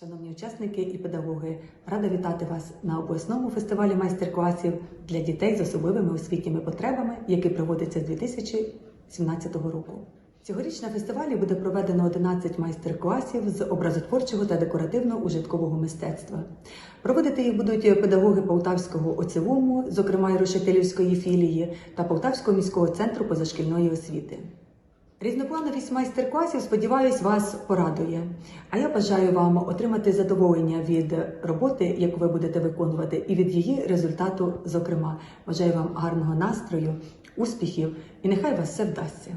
Шановні учасники і педагоги, рада вітати вас на обласному фестивалі майстер-класів для дітей з особливими освітніми потребами, який проводиться з 2017 року. Цьогоріч на фестивалі буде проведено 11 майстер-класів з образотворчого та декоративно-ужиткового мистецтва. Проводити їх будуть педагоги Полтавського оцілуму, зокрема й Рушителівської філії та Полтавського міського центру позашкільної освіти. Різноплановість майстер-класів, сподіваюсь, вас порадує. А я бажаю вам отримати задоволення від роботи, яку ви будете виконувати, і від її результату, зокрема. Бажаю вам гарного настрою, успіхів і нехай вас все вдасться.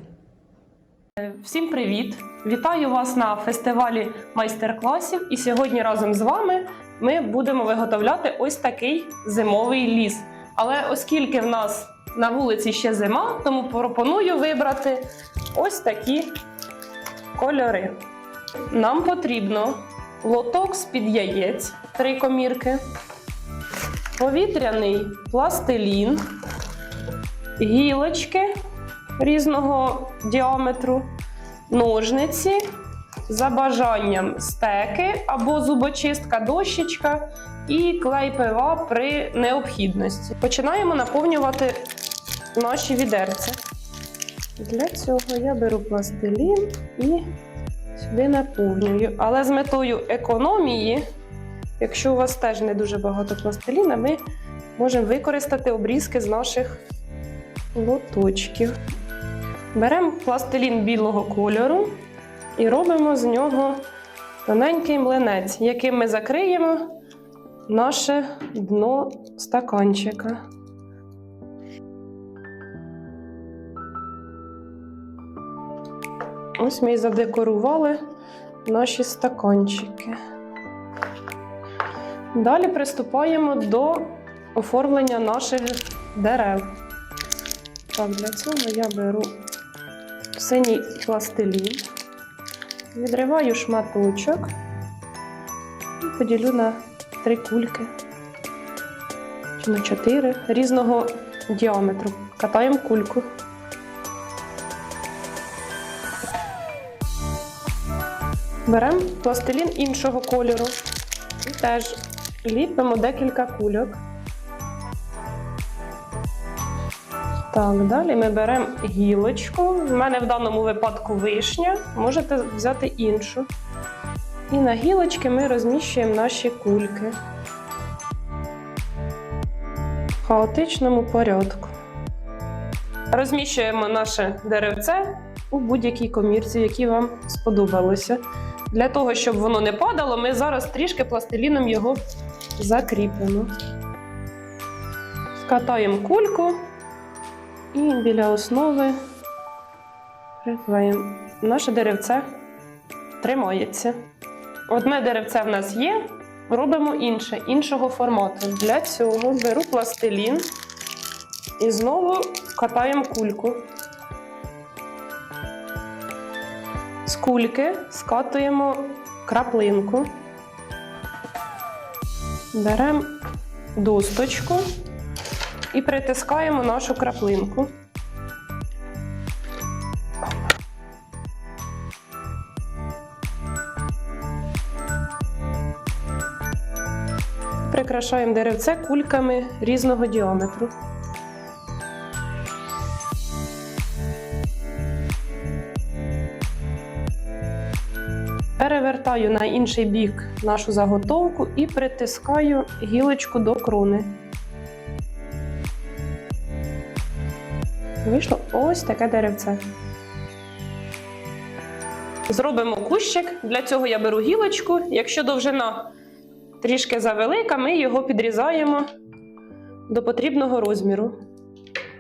Всім привіт! Вітаю вас на фестивалі майстер-класів. І сьогодні разом з вами ми будемо виготовляти ось такий зимовий ліс. Але оскільки в нас на вулиці ще зима, тому пропоную вибрати ось такі кольори. Нам потрібно лоток з-під яєць, три комірки, повітряний пластилін, гілочки різного діаметру, ножниці, за бажанням стеки або зубочистка, дощечка і клей пива при необхідності. Починаємо наповнювати наші відерця. Для цього я беру пластилін і сюди наповнюю. Але з метою економії, якщо у вас теж не дуже багато пластиліна, ми можемо використати обрізки з наших лоточків. Беремо пластилін білого кольору і робимо з нього тоненький млинець, яким ми закриємо наше дно стаканчика. Ось ми і задекорували наші стаканчики. Далі приступаємо до оформлення наших дерев. Так, для цього я беру синій пластилін, відриваю шматочок і поділю на три кульки чи на чотири різного діаметру. Катаємо кульку. Беремо пластилін іншого кольору і теж ліпимо декілька кульок. Так, далі ми беремо гілочку. В мене в даному випадку вишня, можете взяти іншу. І на гілочки ми розміщуємо наші кульки в хаотичному порядку. Розміщуємо наше деревце у будь-якій комірці, які вам сподобалося. Для того, щоб воно не падало, ми зараз трішки пластиліном його закріпимо. Скатаємо кульку. І біля основи приклеїмо. Наше деревце тримається. Одне деревце в нас є, робимо інше, іншого формату. Для цього беру пластилін і знову катаємо кульку. Кульки скатуємо краплинку, беремо досточку і притискаємо нашу краплинку. Прикрашаємо деревце кульками різного діаметру. Перевертаю на інший бік нашу заготовку і притискаю гілочку до крони. Вийшло ось таке деревце. Зробимо кущик. Для цього я беру гілочку. Якщо довжина трішки завелика, ми його підрізаємо до потрібного розміру.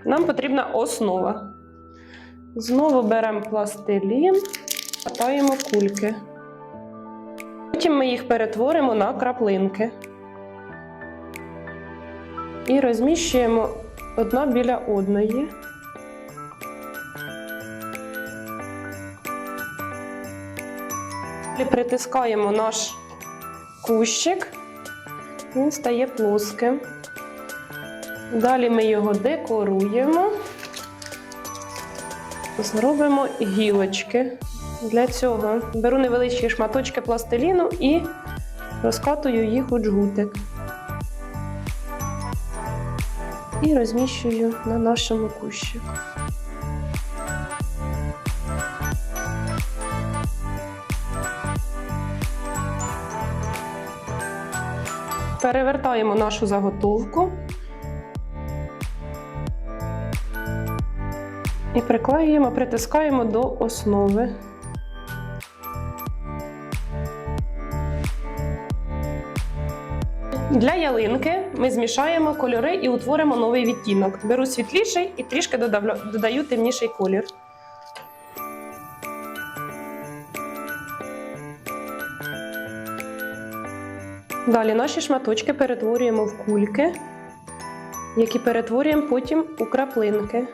Нам потрібна основа. Знову беремо пластилін, катаємо кульки. Потім ми їх перетворимо на краплинки. І розміщуємо одна біля одної. Далі притискаємо наш кущик, він стає плоским. Далі ми його декоруємо, зробимо гілочки. Для цього беру невеличкі шматочки пластиліну і розкатую їх у джгутик і розміщую на нашому кущику. Перевертаємо нашу заготовку і приклеюємо, притискаємо до основи. Для ялинки ми змішаємо кольори і утворимо новий відтінок. Беру світліший і трішки додаю темніший колір. Далі наші шматочки перетворюємо в кульки, які перетворюємо потім у краплинки.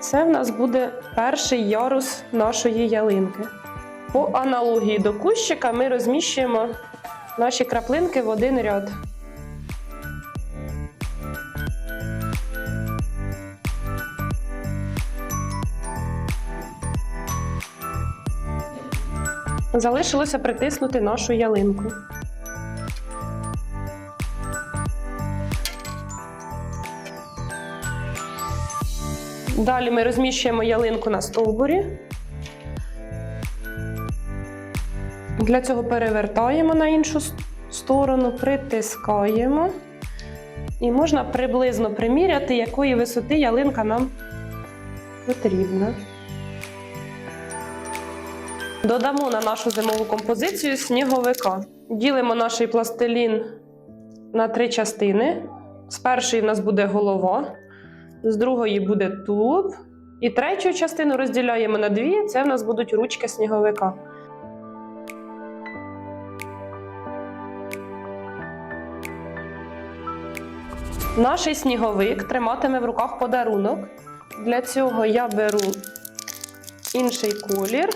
Це в нас буде перший ярус нашої ялинки. По аналогії до кущика ми розміщуємо наші краплинки в один ряд. Залишилося притиснути нашу ялинку. Далі ми розміщуємо ялинку на стовбурі. Для цього перевертаємо на іншу сторону, притискаємо. І можна приблизно приміряти, якої висоти ялинка нам потрібна. Додамо на нашу зимову композицію сніговика. Ділимо наш пластилін на три частини. З першої в нас буде голова, з другої буде тулуб. І третю частину розділяємо на дві. Це в нас будуть ручки сніговика. Наш сніговик триматиме в руках подарунок. Для цього я беру інший колір,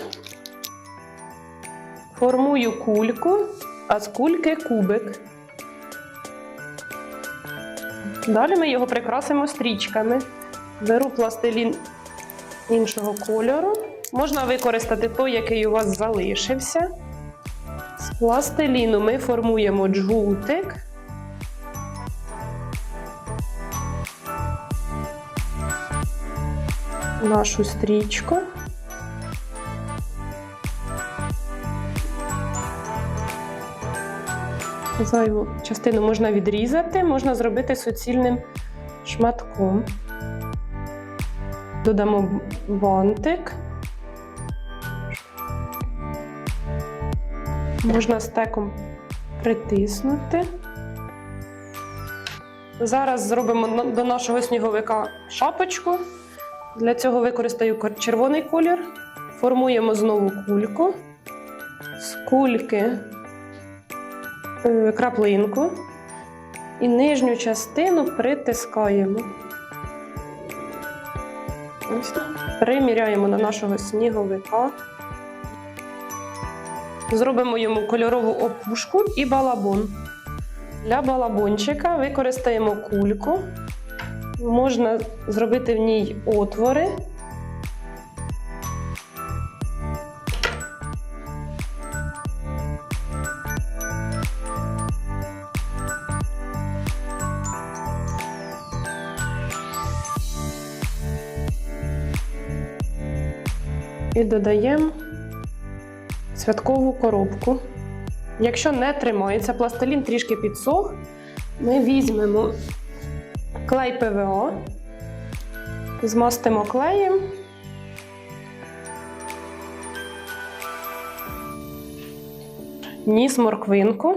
формую кульку, а з кульки кубик. Далі ми його прикрасимо стрічками. Беру пластилін іншого кольору. Можна використати той, який у вас залишився. З пластиліну ми формуємо джгутик. Нашу стрічку. Зайву частину можна відрізати, можна зробити суцільним шматком. Додамо бантик. Можна стеком притиснути. Зараз зробимо до нашого сніговика шапочку. Для цього використаю червоний колір. Формуємо знову кульку. З кульки е, краплинку. І нижню частину притискаємо. Ось. Приміряємо на нашого сніговика. Зробимо йому кольорову опушку і балабон. Для балабончика використаємо кульку. Можна зробити в ній отвори. І додаємо святкову коробку. Якщо не тримається, пластилін трішки підсох, ми візьмемо клей ПВО, змастимо клеєм. Ніс морквинку.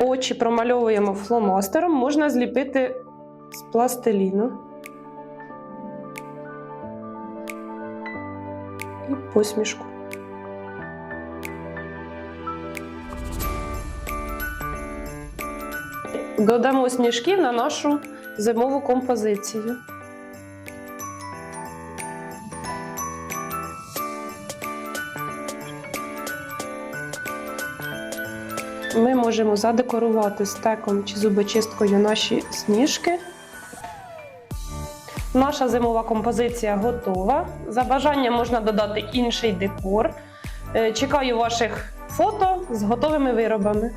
Очі промальовуємо фломастером, можна зліпити з пластиліну. І посмішку. Додамо сніжків на нашу зимову композицію. Ми можемо задекорувати стеком чи зубочисткою наші сніжки. Наша зимова композиція готова. За бажанням можна додати інший декор. Е, Чекаю ваших фото з готовими виробами.